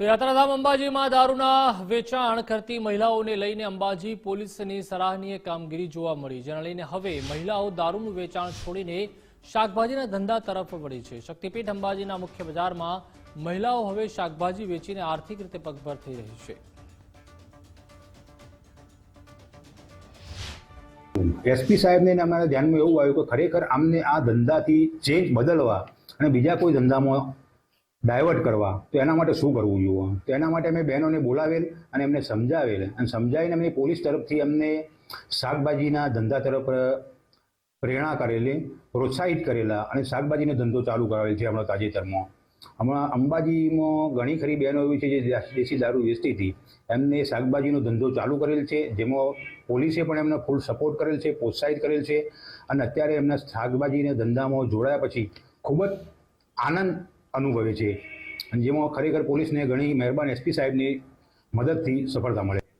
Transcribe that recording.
તો યાત્રાધામ અંબાજીમાં દારૂના વેચાણ કરતી મહિલાઓને લઈને અંબાજી પોલીસની સરાહનીય કામગીરી જોવા મળી, જેના લઈને હવે મહિલાઓ દારૂનું વેચાણ છોડીને શાકભાજીના ધંધા તરફ વળી છે. શક્તિપીઠ અંબાજીના મુખ્ય બજારમાં મહિલાઓ હવે શાકભાજી વેચીને આર્થિક રીતે પગભર થઈ રહી છે. એસપી સાહેબને અમારા ધ્યાનમાં એવું આવ્યું કે ખરેખર આમને આ ધંધાથી ચેન્જ બદલવા અને બીજા કોઈ ધંધામાં ડાયવર્ટ કરવા, તો એના માટે શું કરવું જોઈએ તો એના માટે અમે બહેનોને બોલાવેલ અને એમને સમજાવેલ. અને સમજાવીને અમે પોલીસ તરફથી અમને શાકભાજીના ધંધા તરફ પ્રેરણા કરેલી, પ્રોત્સાહિત કરેલા અને શાકભાજીનો ધંધો ચાલુ કરાવેલ છે હમણાં તાજેતરમાં. હમણાં અંબાજીમાં ઘણી ખરી બહેનો એવી છે જે દેશી દારૂ વેચતી હતી. એમને શાકભાજીનો ધંધો ચાલુ કરેલ છે, જેમાં પોલીસે પણ એમને ફૂલ સપોર્ટ કરેલ છે, પ્રોત્સાહિત કરેલ છે. અને અત્યારે એમના શાકભાજીના ધંધામાં જોડાયા પછી ખૂબ જ આનંદ અનુભવે છે. જેમાં ખરેખર પોલીસને ઘણી મહેરબાન એસપી સાહેબની મદદથી સફળતા મળે